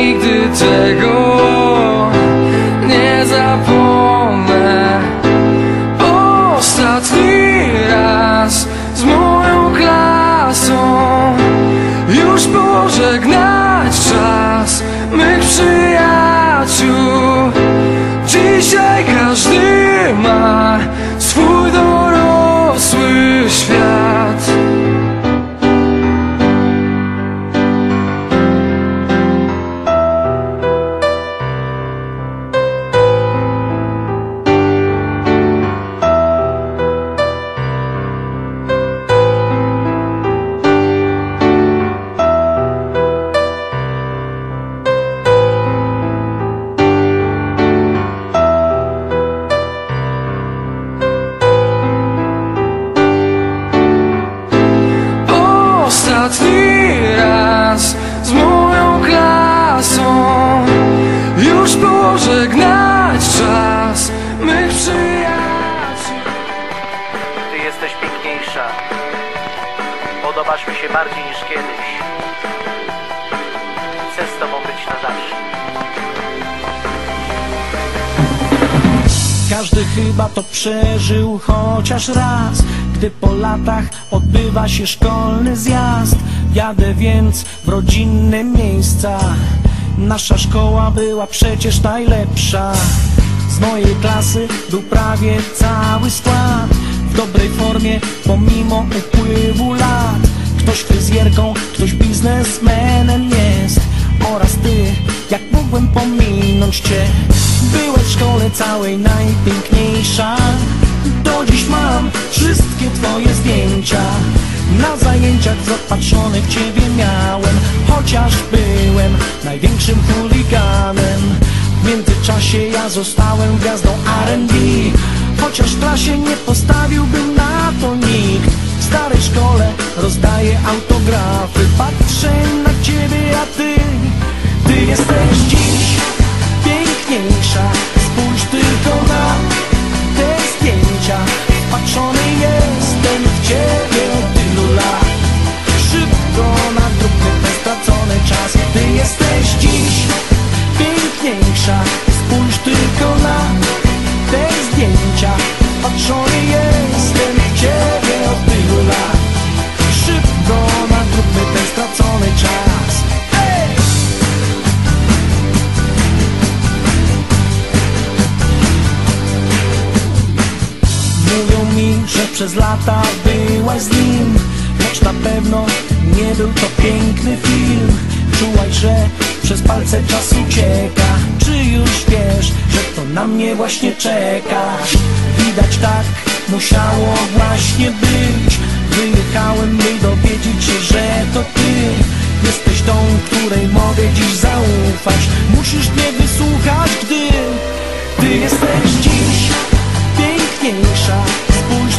Nigdy tego nie zapomnę. Ostatni raz z moją klasą Już pożegnać czas mych przyjaciół. Dzisiaj każdy ma jesteś piękniejsza. Podobasz mi się bardziej niż kiedyś. Chcę z tobą być na zawsze. Każdy chyba to przeżył chociaż raz Gdy po latach odbywa się szkolny zjazd Jadę więc w rodzinne miejsca Nasza szkoła była przecież najlepsza Z mojej klasy był prawie cały skład dobrej formie pomimo upływu lat. Ktoś fryzjerką, ktoś biznesmenem jest. Oraz ty, jak mogłem pominąć cię? Byłeś w szkole całej najpiękniejsza. Do dziś mam wszystkie twoje zdjęcia. Na zajęciach zapatrzony w ciebie miałem. Chociaż byłem największym chuliganem. W międzyczasie ja zostałem gwiazdą R&B Chociaż w klasie nie postawiłbym na to nikt. W starej szkole rozdaję autografy. Patrzę na ciebie, a ty Ty jesteś dziś piękniejsza. Spójrz tylko na te zdjęcia. Patrzony jestem w ciebie od tylu lat. Szybko nadróbmy ten stracony czas. Ty jesteś dziś piękniejsza. Spójrz tylko na zdjęcia Patrzony jestem w ciebie od tylu lat. Szybko nadróbmy ten stracony czas! Mówią mi, że przez lata byłaś z nim Lecz na pewno nie był to piękny film. Czułaś, że przez palce czas ucieka. Czy już wiesz, na mnie właśnie czeka. Widać tak musiało właśnie być. Wyjechałem, by dowiedzieć się, że to ty. Jesteś tą, której mogę dziś zaufać. Musisz mnie wysłuchać, gdy Ty jesteś dziś piękniejsza. Spójrz